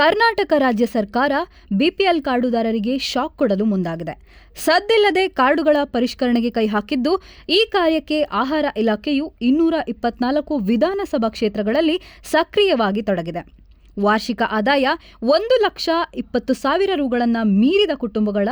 ಕರ್ನಾಟಕ ರಾಜ್ಯ ಸರ್ಕಾರ ಬಿಪಿಎಲ್ ಕಾರ್ಡುದಾರರಿಗೆ ಶಾಕ್ ಕೊಡಲು ಮುಂದಾಗಿದೆ. ಸದ್ದಿಲ್ಲದೆ ಕಾರ್ಡುಗಳ ಪರಿಷ್ಕರಣೆಗೆ ಕೈ ಹಾಕಿದ್ದು, ಈ ಕಾರ್ಯಕ್ಕೆ ಆಹಾರ ಇಲಾಖೆಯು ಇನ್ನೂರ ಇಪ್ಪತ್ನಾಲ್ಕು ವಿಧಾನಸಭಾ ಕ್ಷೇತ್ರಗಳಲ್ಲಿ ಸಕ್ರಿಯವಾಗಿ ತೊಡಗಿದೆ. ವಾರ್ಷಿಕ ಆದಾಯ ಒಂದು ಲಕ್ಷ ಇಪ್ಪತ್ತು ಸಾವಿರ ರುಗಳನ್ನು ಮೀರಿದ ಕುಟುಂಬಗಳ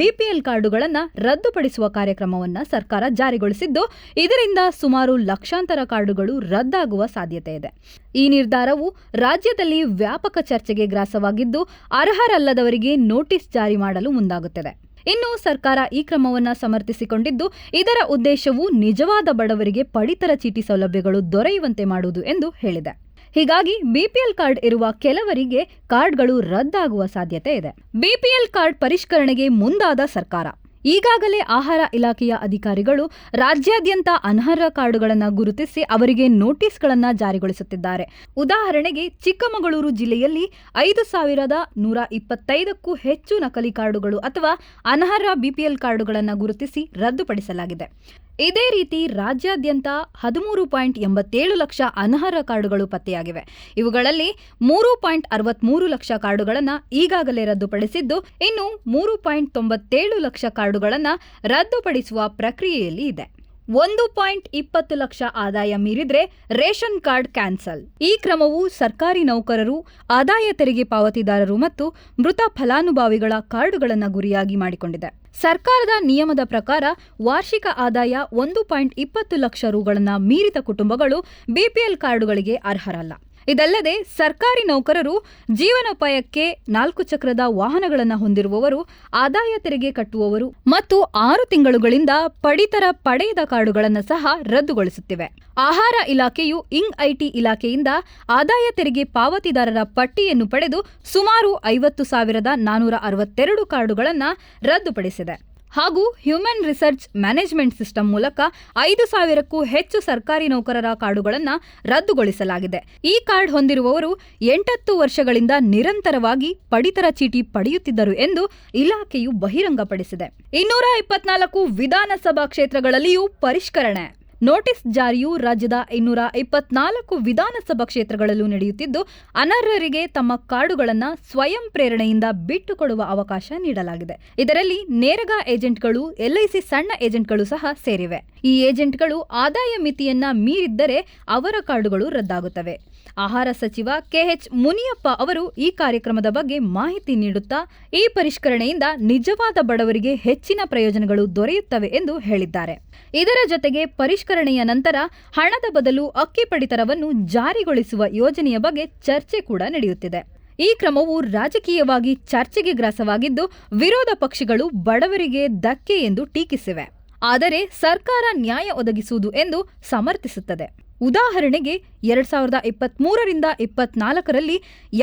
ಬಿಪಿಎಲ್ ಕಾರ್ಡುಗಳನ್ನು ರದ್ದುಪಡಿಸುವ ಕಾರ್ಯಕ್ರಮವನ್ನು ಸರ್ಕಾರ ಜಾರಿಗೊಳಿಸಿದ್ದು, ಇದರಿಂದ ಸುಮಾರು ಲಕ್ಷಾಂತರ ಕಾರ್ಡುಗಳು ರದ್ದಾಗುವ ಸಾಧ್ಯತೆ ಇದೆ. ಈ ನಿರ್ಧಾರವು ರಾಜ್ಯದಲ್ಲಿ ವ್ಯಾಪಕ ಚರ್ಚೆಗೆ ಗ್ರಾಸವಾಗಿದ್ದು, ಅರ್ಹರಲ್ಲದವರಿಗೆ ನೋಟಿಸ್ ಜಾರಿ ಮಾಡಲು ಮುಂದಾಗುತ್ತದೆ. ಇನ್ನು ಸರ್ಕಾರ ಈ ಕ್ರಮವನ್ನು ಸಮರ್ಥಿಸಿಕೊಂಡಿದ್ದು, ಇದರ ಉದ್ದೇಶವು ನಿಜವಾದ ಬಡವರಿಗೆ ಪಡಿತರ ಚೀಟಿ ಸೌಲಭ್ಯಗಳು ದೊರೆಯುವಂತೆ ಮಾಡುವುದು ಎಂದು ಹೇಳಿದೆ. ಹೀಗಾಗಿ ಬಿಪಿಎಲ್ ಕಾರ್ಡ್ ಇರುವ ಕೆಲವರಿಗೆ ಕಾರ್ಡ್ಗಳು ರದ್ದಾಗುವ ಸಾಧ್ಯತೆ ಇದೆ. ಬಿಪಿಎಲ್ ಕಾರ್ಡ್ ಪರಿಷ್ಕರಣೆಗೆ ಮುಂದಾದ ಸರ್ಕಾರ. ಈಗಾಗಲೇ ಆಹಾರ ಇಲಾಖೆಯ ಅಧಿಕಾರಿಗಳು ರಾಜ್ಯಾದ್ಯಂತ ಅನರ್ಹ ಕಾರ್ಡುಗಳನ್ನು ಗುರುತಿಸಿ ಅವರಿಗೆ ನೋಟಿಸ್ಗಳನ್ನು ಜಾರಿಗೊಳಿಸುತ್ತಿದ್ದಾರೆ. ಉದಾಹರಣೆಗೆ, ಚಿಕ್ಕಮಗಳೂರು ಜಿಲ್ಲೆಯಲ್ಲಿ ಐದು ಸಾವಿರದ ನೂರ ಇಪ್ಪತ್ತೈದಕ್ಕೂ ಹೆಚ್ಚು ನಕಲಿ ಕಾರ್ಡುಗಳು ಅಥವಾ ಅನರ್ಹ ಬಿಪಿಎಲ್ ಕಾರ್ಡುಗಳನ್ನು ಗುರುತಿಸಿ ರದ್ದುಪಡಿಸಲಾಗಿದೆ. ಇದೇ ರೀತಿ ರಾಜ್ಯಾದ್ಯಂತ ಹದಿಮೂರು ಪಾಯಿಂಟ್ ಎಂಬತ್ತೇಳು ಲಕ್ಷ ಅನರ್ಹ ಕಾರ್ಡುಗಳು ಪತ್ತೆಯಾಗಿವೆ. ಇವುಗಳಲ್ಲಿ ಮೂರು ಪಾಯಿಂಟ್ ಅರವತ್ಮೂರು ಲಕ್ಷ ಕಾರ್ಡುಗಳನ್ನು ಈಗಾಗಲೇ ರದ್ದುಪಡಿಸಿದ್ದು, ಇನ್ನು ಮೂರು ಪಾಯಿಂಟ್ ತೊಂಬತ್ತೇಳು ಲಕ್ಷ ಕಾರ್ಡುಗಳನ್ನು ರದ್ದುಪಡಿಸುವ ಪ್ರಕ್ರಿಯೆಯಲ್ಲಿ ಇದೆ. ಒಂದು ಪಾಯಿಂಟ್ ಇಪ್ಪತ್ತು ಲಕ್ಷ ಆದಾಯ ಮೀರಿದ್ರೆ ರೇಷನ್ ಕಾರ್ಡ್ ಕ್ಯಾನ್ಸಲ್. ಈ ಕ್ರಮವು ಸರ್ಕಾರಿ ನೌಕರರು, ಆದಾಯ ತೆರಿಗೆ ಪಾವತಿದಾರರು ಮತ್ತು ಮೃತ ಫಲಾನುಭವಿಗಳ ಕಾರ್ಡುಗಳನ್ನು ಗುರಿಯಾಗಿ ಮಾಡಿಕೊಂಡಿದೆ. ಸರ್ಕಾರದ ನಿಯಮದ ಪ್ರಕಾರ ವಾರ್ಷಿಕ ಆದಾಯ ಒಂದು ಪಾಯಿಂಟ್ ಇಪ್ಪತ್ತು ಲಕ್ಷ ರುಗಳನ್ನು ಮೀರಿದ ಕುಟುಂಬಗಳು ಬಿಪಿಎಲ್ ಕಾರ್ಡುಗಳಿಗೆ ಅರ್ಹರಲ್ಲ. ಇದಲ್ಲದೆ ಸರ್ಕಾರಿ ನೌಕರರು ಜೀವನೋಪಾಯಕ್ಕೆ ನಾಲ್ಕು ಚಕ್ರದ ವಾಹನಗಳನ್ನು ಹೊಂದಿರುವವರು, ಆದಾಯ ತೆರಿಗೆ ಕಟ್ಟುವವರು ಮತ್ತು ಆರು ತಿಂಗಳುಗಳಿಂದ ಪಡಿತರ ಪಡೆಯದ ಕಾರ್ಡುಗಳನ್ನು ಸಹ ರದ್ದುಗೊಳಿಸುತ್ತಿವೆ. ಆಹಾರ ಇಲಾಖೆಯು ಇಂಗ್ ಐಟಿ ಇಲಾಖೆಯಿಂದ ಆದಾಯ ತೆರಿಗೆ ಪಾವತಿದಾರರ ಪಟ್ಟಿಯನ್ನು ಪಡೆದು ಸುಮಾರು ಐವತ್ತು ಸಾವಿರದ ನಾನೂರ ಅರವತ್ತೆರಡು ಕಾರ್ಡುಗಳನ್ನು ರದ್ದುಪಡಿಸಿದೆ. ಹಾಗೂ ಹ್ಯೂಮನ್ ರಿಸರ್ಚ್ ಮ್ಯಾನೇಜ್ಮೆಂಟ್ ಸಿಸ್ಟಮ್ ಮೂಲಕ ಐದು ಸಾವಿರಕ್ಕೂ ಹೆಚ್ಚು ಸರ್ಕಾರಿ ನೌಕರರ ಕಾರ್ಡುಗಳನ್ನು ರದ್ದುಗೊಳಿಸಲಾಗಿದೆ. ಈ ಕಾರ್ಡ್ ಹೊಂದಿರುವವರು ಎಂಟತ್ತು ವರ್ಷಗಳಿಂದ ನಿರಂತರವಾಗಿ ಪಡಿತರ ಚೀಟಿ ಪಡೆಯುತ್ತಿದ್ದರು ಎಂದು ಇಲಾಖೆಯು ಬಹಿರಂಗಪಡಿಸಿದೆ. ಇನ್ನೂರ ಇಪ್ಪತ್ನಾಲ್ಕು ವಿಧಾನಸಭಾ ಕ್ಷೇತ್ರಗಳಲ್ಲಿಯೂ ಪರಿಷ್ಕರಣೆ. ನೋಟಿಸ್ ಜಾರಿಯು ರಾಜ್ಯದ ಇನ್ನೂರ ಇಪ್ಪತ್ನಾಲ್ಕು ವಿಧಾನಸಭಾ ಕ್ಷೇತ್ರಗಳಲ್ಲೂ ನಡೆಯುತ್ತಿದ್ದು, ಅನರ್ಹರಿಗೆ ತಮ್ಮ ಕಾರ್ಡುಗಳನ್ನು ಸ್ವಯಂ ಪ್ರೇರಣೆಯಿಂದ ಬಿಟ್ಟುಕೊಡುವ ಅವಕಾಶ ನೀಡಲಾಗಿದೆ. ಇದರಲ್ಲಿ ನೇರಗ ಏಜೆಂಟ್ಗಳು ಎಲ್ಐಸಿ ಸಣ್ಣ ಏಜೆಂಟ್ಗಳು ಸಹ ಸೇರಿವೆ. ಈ ಏಜೆಂಟ್ಗಳು ಆದಾಯ ಮಿತಿಯನ್ನ ಮೀರಿದ್ದರೆ ಅವರ ಕಾರ್ಡುಗಳು ರದ್ದಾಗುತ್ತವೆ. ಆಹಾರ ಸಚಿವ ಕೆಎಚ್ ಮುನಿಯಪ್ಪ ಅವರು ಈ ಕಾರ್ಯಕ್ರಮದ ಬಗ್ಗೆ ಮಾಹಿತಿ ನೀಡುತ್ತಾ, ಈ ಪರಿಷ್ಕರಣೆಯಿಂದ ನಿಜವಾದ ಬಡವರಿಗೆ ಹೆಚ್ಚಿನ ಪ್ರಯೋಜನಗಳು ದೊರೆಯುತ್ತವೆ ಎಂದು ಹೇಳಿದ್ದಾರೆ. ಇದರ ಜೊತೆಗೆ ಪರಿಷ್ಕರಣೆಯ ನಂತರ ಹಣದ ಬದಲು ಅಕ್ಕಿ ಪಡಿತರವನ್ನು ಜಾರಿಗೊಳಿಸುವ ಯೋಜನೆಯ ಬಗ್ಗೆ ಚರ್ಚೆ ಕೂಡ ನಡೆಯುತ್ತಿದೆ. ಈ ಕ್ರಮವು ರಾಜಕೀಯವಾಗಿ ಚರ್ಚೆಗೆ ಗ್ರಾಸವಾಗಿದ್ದು, ವಿರೋಧ ಪಕ್ಷಗಳು ಬಡವರಿಗೆ ಧಕ್ಕೆ ಎಂದು ಟೀಕಿಸಿವೆ. ಆದರೆ ಸರ್ಕಾರ ನ್ಯಾಯ ಒದಗಿಸುವುದು ಎಂದು ಸಮರ್ಥಿಸುತ್ತದೆ. ಉದಾಹರಣೆಗೆ, ಎರಡ್ ಸಾವಿರದ ಇಪ್ಪತ್ತ್ಮೂರರಿಂದ ಇಪ್ಪತ್ನಾಲ್ಕರಲ್ಲಿ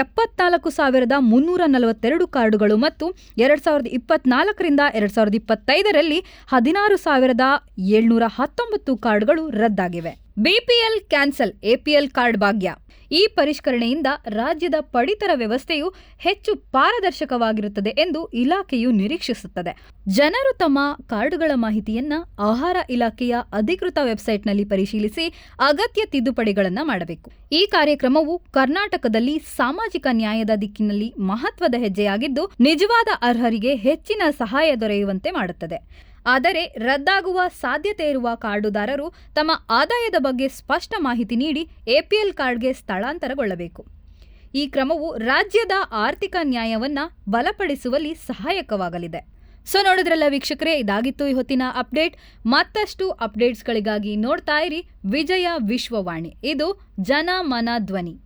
ಎಪ್ಪತ್ನಾಲ್ಕು ಸಾವಿರದ ಮುನ್ನೂರ ನಲವತ್ತೆರಡು ಕಾರ್ಡುಗಳು ಮತ್ತು ಎರಡ್ ಸಾವಿರದ ಇಪ್ಪತ್ನಾಲ್ಕರಿಂದ ಎರಡ್ ಸಾವಿರದ ಇಪ್ಪತ್ತೈದರಲ್ಲಿ ಹದಿನಾರು ಸಾವಿರದ ಏಳ್ನೂರ ಹತ್ತೊಂಬತ್ತು ಕಾರ್ಡ್ಗಳು ರದ್ದಾಗಿವೆ. ಬಿಪಿಎಲ್ ಕ್ಯಾನ್ಸಲ್, ಎಪಿಎಲ್ ಕಾರ್ಡ್ ಭಾಗ್ಯ. ಈ ಪರಿಷ್ಕರಣೆಯಿಂದ ರಾಜ್ಯದ ಪಡಿತರ ವ್ಯವಸ್ಥೆಯು ಹೆಚ್ಚು ಪಾರದರ್ಶಕವಾಗಿರುತ್ತದೆ ಎಂದು ಇಲಾಖೆಯು ನಿರೀಕ್ಷಿಸುತ್ತದೆ. ಜನರು ತಮ್ಮ ಕಾರ್ಡುಗಳ ಮಾಹಿತಿಯನ್ನ ಆಹಾರ ಇಲಾಖೆಯ ಅಧಿಕೃತ ವೆಬ್ಸೈಟ್ನಲ್ಲಿ ಪರಿಶೀಲಿಸಿ ಅಗತ್ಯ ತಿದ್ದುಪಡಿಗಳನ್ನು ಮಾಡಬೇಕು. ಈ ಕಾರ್ಯಕ್ರಮವು ಕರ್ನಾಟಕದಲ್ಲಿ ಸಾಮಾಜಿಕ ನ್ಯಾಯದ ದಿಕ್ಕಿನಲ್ಲಿ ಮಹತ್ವದ ಹೆಜ್ಜೆಯಾಗಿದ್ದು, ನಿಜವಾದ ಅರ್ಹರಿಗೆ ಹೆಚ್ಚಿನ ಸಹಾಯ ದೊರೆಯುವಂತೆ ಮಾಡುತ್ತದೆ. ಆದರೆ ರದ್ದಾಗುವ ಸಾಧ್ಯತೆ ಇರುವ ಕಾರ್ಡುದಾರರು ತಮ್ಮ ಆದಾಯದ ಬಗ್ಗೆ ಸ್ಪಷ್ಟ ಮಾಹಿತಿ ನೀಡಿ ಎಪಿಎಲ್ ಕಾರ್ಡ್ಗೆ ಸ್ಥಳಾಂತರಗೊಳ್ಳಬೇಕು. ಈ ಕ್ರಮವು ರಾಜ್ಯದ ಆರ್ಥಿಕ ನ್ಯಾಯವನ್ನ ಬಲಪಡಿಸುವಲ್ಲಿ ಸಹಾಯಕವಾಗಲಿದೆ. ಸೊ ನೋಡಿದ್ರಲ್ಲ ವೀಕ್ಷಕರೇ, ಇದಾಗಿತ್ತು ಈ ಹೊತ್ತಿನ ಅಪ್ಡೇಟ್. ಮತ್ತಷ್ಟು ಅಪ್ಡೇಟ್ಸ್ಗಳಿಗಾಗಿ ನೋಡ್ತಾ ಇರಿ ವಿಜಯ ವಿಶ್ವವಾಣಿ. ಇದು ಜನ ಮನ ಧ್ವನಿ.